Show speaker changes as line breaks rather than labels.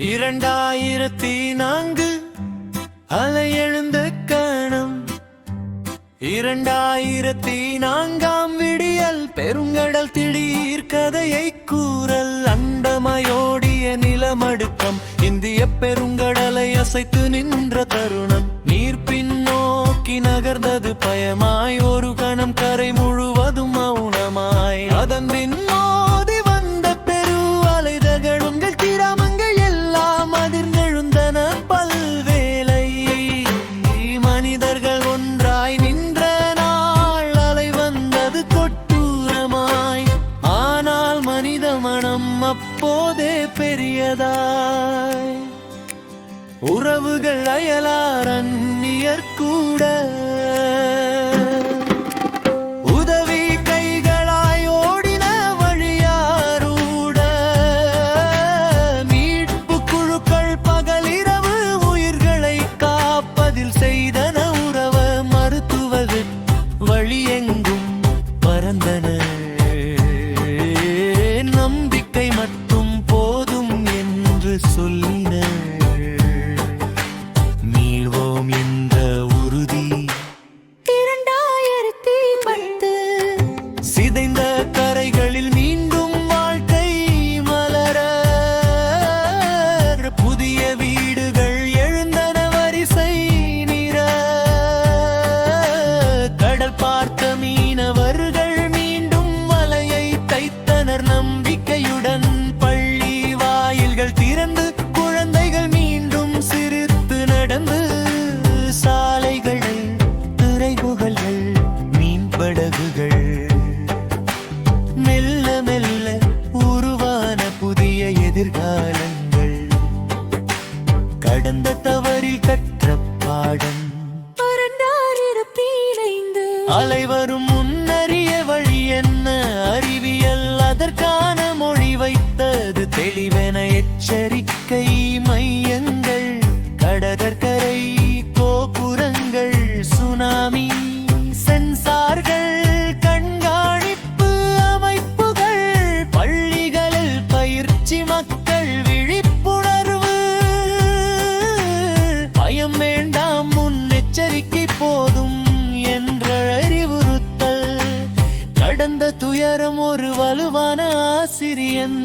இரண்டாயிரத்தி நான்கு அலை எழுந்த கணம். இரண்டாயிரத்தி நான்காம் விடியல் பெருங்கடல் திடீர் கதையை கூறல். அண்டமயோடிய நிலமடுக்கம். இந்திய பெருங்கடலை அசைத்து மனிதர்கள் ஒன்றாய் நின்ற நாள் அலை வந்தது கொட்டூரமாய். ஆனால் மனித மனம் அப்போதே பெரியதாய். உறவுகள் அயலார் அந்நியர் கூட மெல்ல மெல்ல உருவான புதிய எதிர்காலங்கள். கடந்த தவறில் கற்ற பாடம். அலைவரும் முன்னறிய வழி என்ன? அறிவியல் அதற்கான மொழி வைத்தது தெளிவென எச்சரிக்கை மையங்கள் அறிவுறுத்தல் துயரம் ஒரு வலுவான ஆசிரியன்.